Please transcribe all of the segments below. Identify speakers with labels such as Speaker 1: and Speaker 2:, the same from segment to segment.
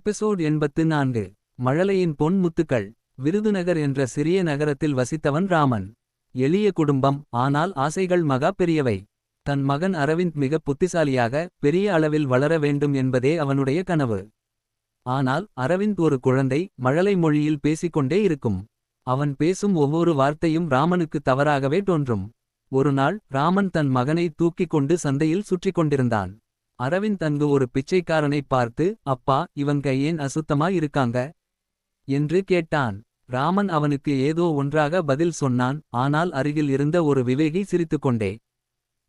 Speaker 1: Episode எண்பத்து நான்கு மழலையின் பொன் முத்துக்கள் விருதுநகர் என்ற சிறிய நகரத்தில் வசித்தவன் ராமன். எளிய குடும்பம் ஆனால் ஆசைகள் மகா பெரியவை. தன் மகன் அரவிந்த் மிக புத்திசாலியாக பெரிய அளவில் வளர வேண்டும் என்பதே அவனுடைய கனவு. ஆனால் அரவிந்த் ஒரு குழந்தை மழலை மொழியில் பேசிக்கொண்டே இருக்கும். அவன் பேசும் ஒவ்வொரு வார்த்தையும் ராமனுக்கு தவறாகவே தோன்றும். ஒருநாள் ராமன் தன் மகனை தூக்கிக் கொண்டு சந்தையில் சுற்றிக் கொண்டிருந்தான் அரவிந்த் அங்கு ஒரு பிச்சைக்காரனைப் பார்த்து அப்பா இவன் கையேன் ஏன் இருக்காங்க? என்று கேட்டான். ராமன் அவனுக்கு ஏதோ ஒன்றாக பதில் சொன்னான். ஆனால் அருகில் இருந்த ஒரு விவேகி சிரித்துக்கொண்டே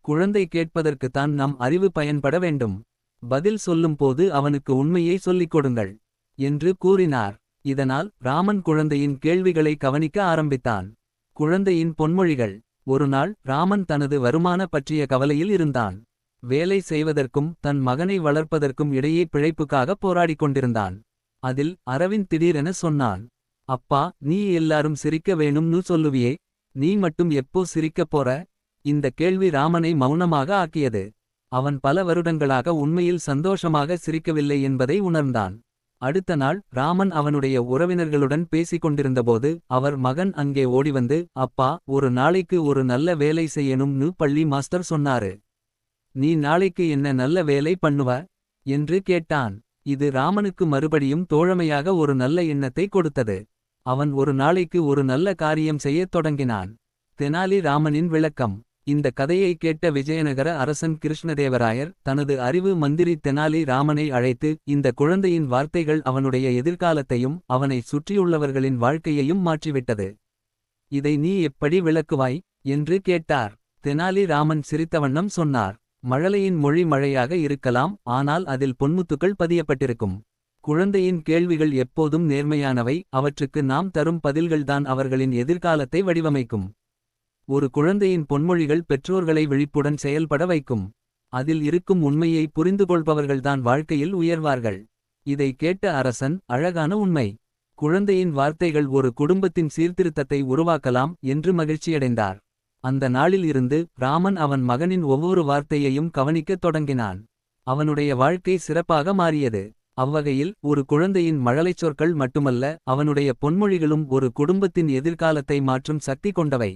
Speaker 1: குழந்தை கேட்பதற்குத்தான் நம் அறிவு பயன்பட வேண்டும். பதில் சொல்லும்போது அவனுக்கு உண்மையை சொல்லிக் கொடுங்கள் என்று கூறினார். இதனால் ராமன் குழந்தையின் கேள்விகளை கவனிக்க ஆரம்பித்தான். குழந்தையின் பொன்மொழிகள் ஒருநாள் ராமன் தனது வருமான பற்றிய கவலையில் இருந்தான். வேலை செய்வதற்கும் தன் மகனை வளர்ப்பதற்கும் இடையே பிழைப்புக்காக போராடிக் கொண்டிருந்தான். அதில் அரவிந்த் திடீரென சொன்னான் அப்பா நீ எல்லாரும் சிரிக்க வேணும்னு சொல்லுவியே நீ மட்டும் எப்போ சிரிக்கப் போற? இந்த கேள்வி ராமனை மௌனமாக ஆக்கியது. அவன் பல வருடங்களாக உண்மையில் சந்தோஷமாக சிரிக்கவில்லை என்பதை உணர்ந்தான். அடுத்த நாள் ராமன் அவனுடைய உறவினர்களுடன் பேசிக் கொண்டிருந்தபோது அவர் மகன் அங்கே ஓடிவந்து அப்பா ஒரு நாளைக்கு ஒரு நல்ல வேலை செய்யணும்னு பள்ளி மாஸ்டர் சொன்னாரு. நீ நாளைக்கு என்ன நல்ல வேலை பண்ணுவ? என்று கேட்டான். இது ராமனுக்கு மறுபடியும் தோழமையாக ஒரு நல்ல எண்ணத்தை கொடுத்தது. அவன் ஒரு நாளைக்கு ஒரு நல்ல காரியம் செய்யத் தொடங்கினான். தெனாலி ராமனின் விளக்கம். இந்த கதையை கேட்ட விஜயநகர அரசன் கிருஷ்ணதேவராயர் தனது அறிவு மந்திரி தெனாலி ராமனை அழைத்து இந்த குழந்தையின் வார்த்தைகள் அவனுடைய எதிர்காலத்தையும் அவனை சுற்றியுள்ளவர்களின் வாழ்க்கையையும் மாற்றிவிட்டது. இதை நீ எப்படி விளக்குவாய்? என்று கேட்டார். தெனாலி ராமன் சிரித்தவண்ணம் சொன்னார். மழலையின் மொழி மழையாக இருக்கலாம் ஆனால் அதில் பொன்முத்துக்கள் பதியப்பட்டிருக்கும். குழந்தையின் கேள்விகள் எப்போதும் நேர்மையானவை அவற்றுக்கு நாம் தரும் பதில்கள்தான் அவர்களின் எதிர்காலத்தை வடிவமைக்கும். ஒரு குழந்தையின் பொன்மொழிகள் பெற்றோர்களை விழிப்புடன் செயல்பட வைக்கும். அதில் இருக்கும் உண்மையை புரிந்துகொள்பவர்கள்தான் வாழ்க்கையில் உயர்வார்கள். இதை கேட்ட அரசன் அழகான உண்மை. குழந்தையின் வார்த்தைகள் ஒரு குடும்பத்தின் சீர்திருத்தத்தை உருவாக்கலாம் என்று மகிழ்ச்சியடைந்தார். அந்த நாளில் இருந்து ராமன் அவன் மகனின் ஒவ்வொரு வார்த்தையையும் கவனிக்கத் தொடங்கினான். அவனுடைய வாழ்க்கை சிறப்பாக மாறியது. அவ்வகையில் ஒரு குழந்தையின் மழலைச் சொற்கள் மட்டுமல்ல அவனுடைய பொன்மொழிகளும் ஒரு குடும்பத்தின் எதிர்காலத்தை மாற்றும் சக்தி கொண்டவை.